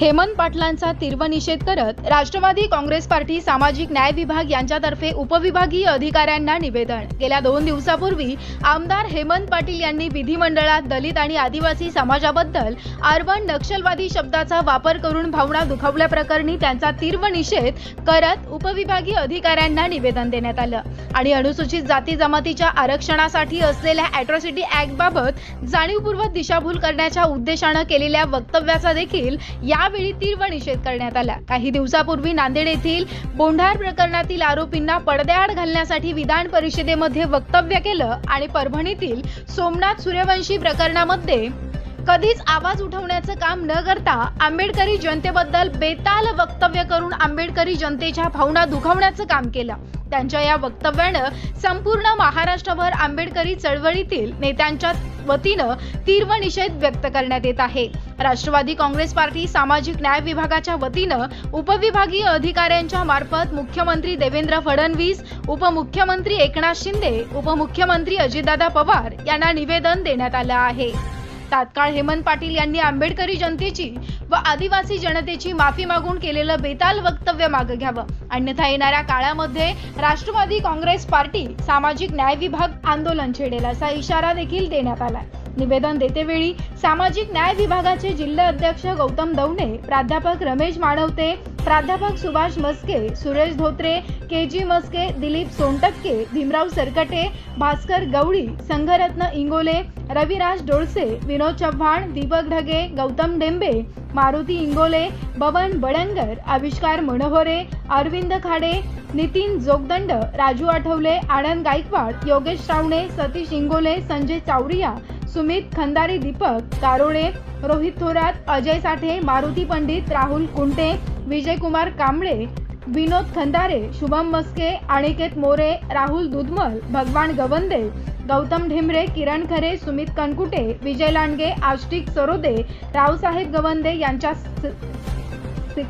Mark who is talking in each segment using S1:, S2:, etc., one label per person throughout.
S1: हेमंत पाटलांचा तीव्र निषेध करत राष्ट्रवादी काँग्रेस पार्टी सामाजिक न्याय विभाग यांच्यातर्फे उपविभागीय अधिकाऱ्यांना निवेदन. गेल्या दोन दिवसापूर्वी आमदार हेमंत पाटील यांनी विधिमंडळात दलित आणि आदिवासी समाजाबद्दल आरवन नक्षलवादी शब्दाचा वापर करून भावना दुखावल्याप्रकरणी त्यांचा तीव्र निषेध करत उपविभागीय अधिकाऱ्यांना निवेदन देण्यात आलं. आणि अनुसूचित जाती जमातीच्या आरक्षणासाठी असलेल्या अॅट्रॉसिटी ऍक्ट बाबत जाणीवपूर्वक दिशाभूल करण्याच्या उद्देशानं केलेल्या वक्तव्याचा देखील या यावेळी तीव्र निषेध करण्यात आला. काही दिवसापूर्वी नांदेड येथील बोंढार प्रकरणातील आरोपींना पडद्याआड घालण्यासाठी विधान परिषदेमध्ये वक्तव्य केलं आणि परभणीतील सोमनाथ सूर्यवंशी प्रकरणामध्ये कधीच आवाज उठवण्याचं काम न करता आंबेडकरी जनतेबद्दल बेताल वक्तव्य करून आंबेडकरी जनतेच्या भावना दुखावण्याचं काम केलं. त्यांच्या या वक्तव्यानं संपूर्ण महाराष्ट्रभर आंबेडकरी चळवळीतील नेत्यांच्या वतीनं तीव्र निषेध व्यक्त करण्यात येत आहे. राष्ट्रवादी काँग्रेस पार्टी सामाजिक न्याय विभागाच्या वतीनं उपविभागीय अधिकाऱ्यांच्या मार्फत मुख्यमंत्री देवेंद्र फडणवीस उपमुख्यमंत्री एकनाथ शिंदे उपमुख्यमंत्री अजितदादा पवार यांना निवेदन देण्यात आलं आहे. तात्काळ हेमंत पाटील यांनी आंबेडकरी जनतेची व आदिवासी जनतेची माफी मागून केलेलं बेताल वक्तव्य मागे घ्यावं. अन्यथा येणाऱ्या काळामध्ये राष्ट्रवादी काँग्रेस पार्टी सामाजिक न्याय विभाग आंदोलन छेडेल असा इशारा देखील देण्यात आलाय. निवेदन देतेवेळी सामाजिक न्याय विभागाचे जिल्हा अध्यक्ष गौतम दवणे प्राध्यापक रमेश माणवते प्राध्यापक सुभाष मस्के सुरेश धोत्रे के जी मस्के दिलीप सोनटक्के भीमराव सरकटे भास्कर गवळी संघरत्न इंगोले रविराज डोळसे विनोद चव्हाण दीपक ढगे गौतम डेंबे मारुती इंगोले बबन बळंगर आविष्कार मनोहरे अरविंद खाडे नितीन जोगदंड राजू आठवले आनंद गायकवाड योगेश रावणे सतीश इंगोले संजय चावरिया सुमित खंदारी दीपक कारोळे रोहित थोरात अजय साठे मारुती पंडित राहुल कुंटे विजयकुमार कांबळे विनोद खंदारे शुभम मस्के अनिकेत मोरे राहुल दुधमल भगवान गवंदे गौतम ढेमरे किरण खरे सुमित कनकुटे विजय लांडगे आष्टिक सरोदे रावसाहेब गवंदे यांच्या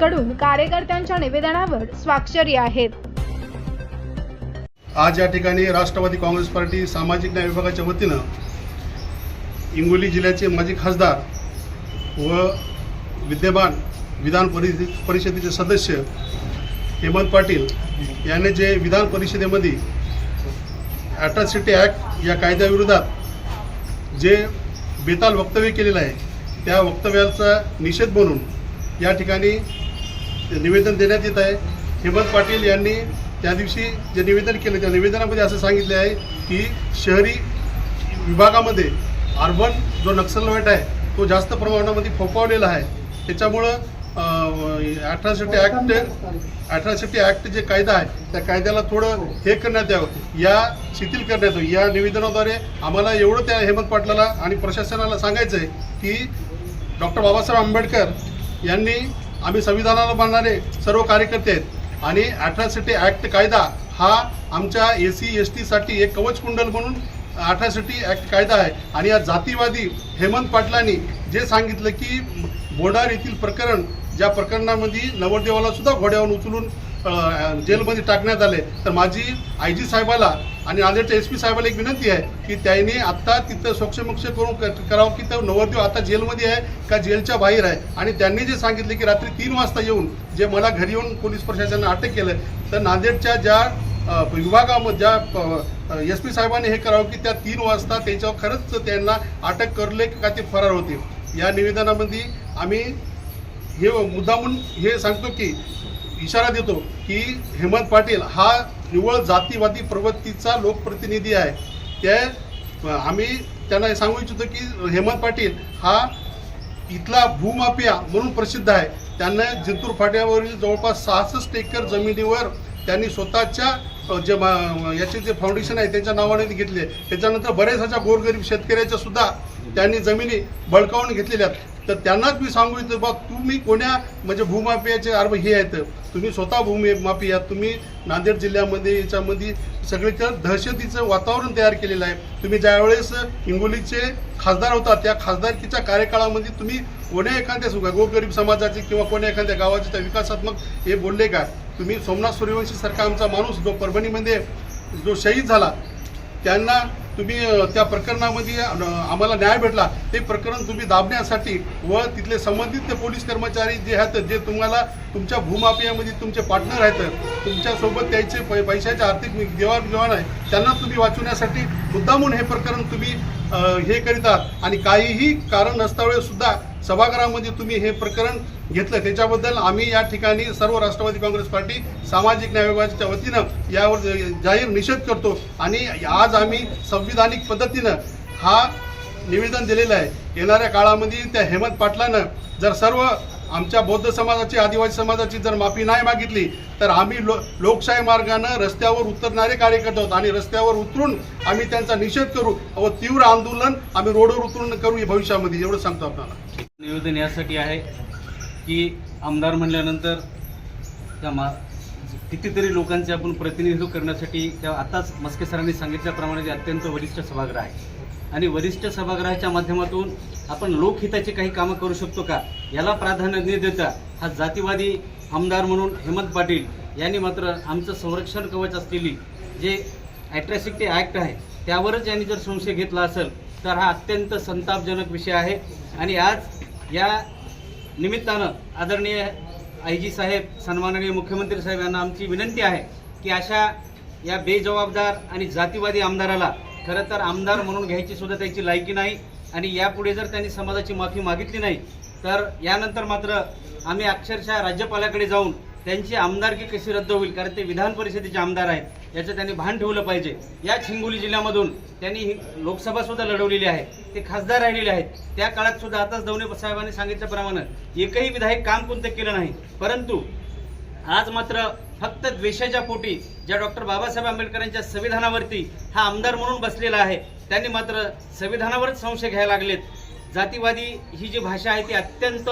S1: कडून कार्यकर्त्यांच्या निवेदनावर स्वाक्षरी आहेत.
S2: आज या ठिकाणी राष्ट्रवादी काँग्रेस पार्टी सामाजिक न्याय विभागाच्या वतीनं हिंगोली जिल्ह्याचे माजी खासदार व विद्यमान विधान परिषदे परिषदेचे सदस्य हेमंत पाटील यांनी जे विधान परिषदेमध्ये ॲट्रॉसिटी ॲक्ट या कायद्याविरोधात जे बेताल वक्तव्य केलेलं आहे त्या वक्तव्याचा निषेध म्हणून या ठिकाणी निवेदन देण्यात येत आहे. हेमंत पाटील यांनी त्या दिवशी जे निवेदन केलं त्या निवेदनामध्ये असं सांगितले आहे की शहरी विभागामध्ये अर्बन जो नक्षलवाईट आहे तो जास्त प्रमाणामध्ये फोफावलेला आहे. त्याच्यामुळं अठराशेटी ॲक्ट अठराशेटी ॲक्ट जे कायदा आहे त्या कायद्याला थोडं हे करण्यात यावं. या शिथिल करण्यात यावं. या निवेदनाद्वारे आम्हाला एवढं त्या हेमंत पाटलाला आणि प्रशासनाला सांगायचं आहे की डॉक्टर बाबासाहेब आंबेडकर यांनी आम्ही संविधानाला मानणारे सर्व कार्यकर्ते आहेत. आणि अठराशेटी ॲक्ट कायदा हा आमच्या एस सी एस टीसाठी एक कवच कुंडल म्हणून अठरासिटी ॲक्ट कायदा आहे. आणि या जातीवादी हेमंत पाटलांनी जे सांगितलं की बोंडार येथील प्रकरण ज्या प्रकरणामध्ये नवरदेवाला सुद्धा घोड्यावर उचलून जेलमध्ये टाकण्यात आले. तर माझी आय जी साहेबाला आणि नांदेडच्या एस पी साहेबाला एक विनंती आहे की त्यांनी आत्ता तिथं सोक्षमोक्ष करून करावं की तो नवरदेव आता जेलमध्ये आहे का जेलच्या बाहेर आहे? आणि त्यांनी जे सांगितले की रात्री तीन वाजता येऊन जे मला घरी येऊन पोलीस प्रशासनानं अटक केलं तर नांदेडच्या ज्या विभागामध्ये ज्या एस पी साहेबांनी हे करावं की त्या तीन वाजता त्याच्यावर खरंच त्यांना अटक करले का ते फरार होते. या निवेदनामध्ये आम्ही हे मुद्दामून हे सांगतो की इशारा देतो की हेमंत पाटील हा निव्वळ जातीवादी प्रवृत्तीचा लोकप्रतिनिधी आहे. ते आम्ही त्यांना हे सांगू इच्छितो की हेमंत पाटील हा इथला भूमाफिया म्हणून प्रसिद्ध आहे. त्यांना जिंतूर फाट्यावरील जवळपास सहासष्ट एकर जमिनीवर त्यांनी स्वतःच्या जे मा- याचे जे फाउंडेशन आहे त्यांच्या नावाने ते घेतले. त्याच्यानंतर बऱ्याच अशा गोरगरीब शेतकऱ्याच्या सुद्धा त्यांनी जमिनी बळकावून घेतलेल्या आहेत. तर त्यांनाच मी सांगू इच्छितो बा तुम्ही कोण्या म्हणजे भूमाफियाचे अर्भ हे आहेत. तुम्ही स्वतः भूमी माफी आहात तुम्ही नांदेड जिल्ह्यामध्ये याच्यामध्ये सगळीकडे दहशतीचं वातावरण तयार केलेलं आहे. तुम्ही ज्यावेळेस हिंगोलीचे खासदार होता त्या खासदारकीच्या कार्यकाळामध्ये तुम्ही कोण्या एखाद्या गोरगरीब समाजाचे किंवा कोण्या एखाद्या गावाचे त्या विकासात्मक हे बोलले का? तुम्ही सोमनाथ सूर्यवंशी सारखा आमचा माणूस जो परभणीमध्ये जो शहीद झाला त्यांना तुम्ही त्या प्रकरणामध्ये आम्हाला न्याय भेटला. ते प्रकरण तुम्ही दाबण्यासाठी व तिथले संबंधित ते पोलीस कर्मचारी जे आहेत जे तुम्हाला तुमच्या भूमाफियामध्ये तुमचे पार्टनर आहेत तुमच्यासोबत त्याचे पै- पैशाचे आर्थिक देवाणघेवाण आहे त्यांना तुम्ही वाचवण्यासाठी मुद्दामून हे प्रकरण तुम्ही हे करीत आहात. आणि काहीही कारण नसतावेळेसुद्धा सभागृहामध्ये तुम्ही हे प्रकरण घेतलं. त्याच्याबद्दल आम्ही या ठिकाणी सर्व राष्ट्रवादी काँग्रेस पार्टी सामाजिक न्याय विभागाच्या वतीनं यावर जाहीर निषेध करतो. आणि आज आम्ही संविधानिक पद्धतीनं हा निवेदन दिलेलं आहे. येणाऱ्या काळामध्ये त्या हेमंत पाटलानं जर सर्व आमच्या बौद्ध समाजाची आदिवासी समाजाची जर माफी नाही मागितली तर आम्ही लो लोकशाही मार्गानं रस्त्यावर उतरणारे कार्यकर्ते आहोत आणि रस्त्यावर उतरून आम्ही त्यांचा निषेध करू. व तीव्र आंदोलन आम्ही रोडवर उतरून करू भविष्यामध्ये. एवढं सांगतो आपल्याला.
S3: निवेदन यासाठी आहे की आमदार म्हणल्यानंतर त्या मा कितीतरी लोकांचे आपण प्रतिनिधित्व करण्यासाठी त्या आताच मस्के सरांनी सांगितल्याप्रमाणे ते अत्यंत वरिष्ठ सभागृह आहे. आणि वरिष्ठ सभागृहाच्या माध्यमातून आपण लोकहिताची काही कामं करू शकतो का? याला प्राधान्य न देता हा जातीवादी आमदार म्हणून हेमंत पाटील यांनी मात्र आमचं संरक्षण कवच असलेली जे ॲट्रॅसिटी ॲक्ट आहे त्यावरच यांनी जर संशय घेतला असेल तर हा अत्यंत संतापजनक विषय आहे. आणि आज या निमित्तानं आदरणीय आय जी साहेब सन्माननीय मुख्यमंत्री साहेब यांना आमची विनंती आहे की अशा या बेजबाबदार आणि जातीवादी आमदाराला खरं तर आमदार म्हणून घ्यायची सुद्धा त्याची लायकी नाही आणि यापुढे जर त्यांनी समाजाची माफी मागितली नाही तर यानंतर मात्र आम्ही अक्षरशः राज्यपालाकडे जाऊन त्यांची आमदारकी कशी रद्द होईल कारण ते विधान परिषदेचे आमदार आहेत याचं त्यांनी भान ठेवलं पाहिजे. याच हिंगोली जिल्ह्यामधून त्यांनी लोकसभा सुद्धा लढवलेली आहे. ते खासदार राहिलेले आहेत. त्या काळात सुद्धा आताच दवणे साहेबांनी सांगितल्याप्रमाणे एकही विधायक काम कोणतं केलं नाही. परंतु आज मात्र फक्त द्वेषाच्या पोटी ज्या डॉक्टर बाबासाहेब आंबेडकरांच्या संविधानावरती हा आमदार म्हणून बसलेला आहे त्यांनी मात्र संविधानावरच संशय घ्यायला लागलेत. जातीवादी ही जी भाषा आहे ती अत्यंत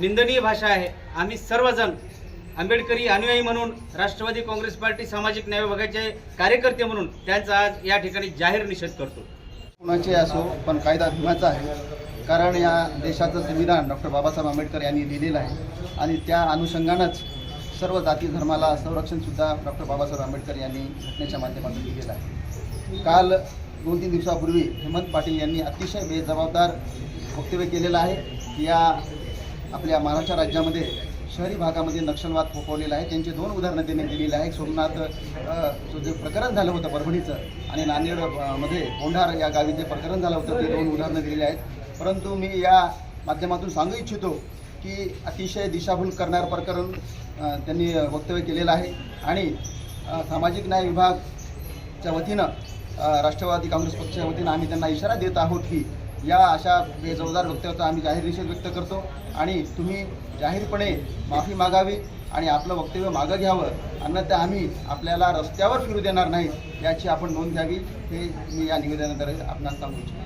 S3: निंदनीय भाषा आहे. आम्ही सर्वजण आंबेडकरी अनुयायी म्हणून राष्ट्रवादी काँग्रेस पार्टी सामाजिक न्याय विभागाचे कार्यकर्ते म्हणून त्यांचा आज या ठिकाणी जाहीर निषेध करतो.
S4: कोणाचे असो पण कायदा भीमाचा आहे. कारण या देशाचं संविधान डॉक्टर बाबासाहेब आंबेडकर यांनी लिहिलेलं आहे. आणि त्या अनुषंगानंच सर्व जाती धर्माला संरक्षणसुद्धा डॉक्टर बाबासाहेब आंबेडकर यांनी घटनेच्या माध्यमातून दिलेलं आहे. काल दोन तीन दिवसापूर्वी हेमंत पाटील यांनी अतिशय बेजबाबदार वक्तव्य केलेलं आहे. की या आपल्या महाराष्ट्र राज्यामध्ये शहरी भागामध्ये नक्षलवाद फोफवलेला आहे. त्यांची दोन उदाहरणं त्यांनी दिलेली आहे सोमनाथ जो जे प्रकरण झालं होतं परभणीचं आणि नांदेडमध्ये कोंढार या गावी जे प्रकरण झालं होतं ते दोन उदाहरणं दिलेली आहेत. परंतु मी या माध्यमातून सांगू इच्छितो की अतिशय दिशाभूल करणारं प्रकरण त्यांनी वक्तव्य केलेलं आहे. आणि सामाजिक न्याय विभागच्या वतीनं राष्ट्रवादी काँग्रेस पक्षाच्या वतीनं आम्ही त्यांना इशारा देत आहोत की या अशा बेजबाबदार वक्तव्याचा आम्ही जाहीर निषेध व्यक्त करतो. आणि तुम्ही जाहीरपणे माफी मागावी आणि आपलं वक्तव्य मागं घ्यावं. अन्यथा आम्ही आपल्याला रस्त्यावर फिरू देणार नाही याची आपण नोंद घ्यावी. हे मी या निवेदनाद्वारे आपणास सांगू इच्छितो.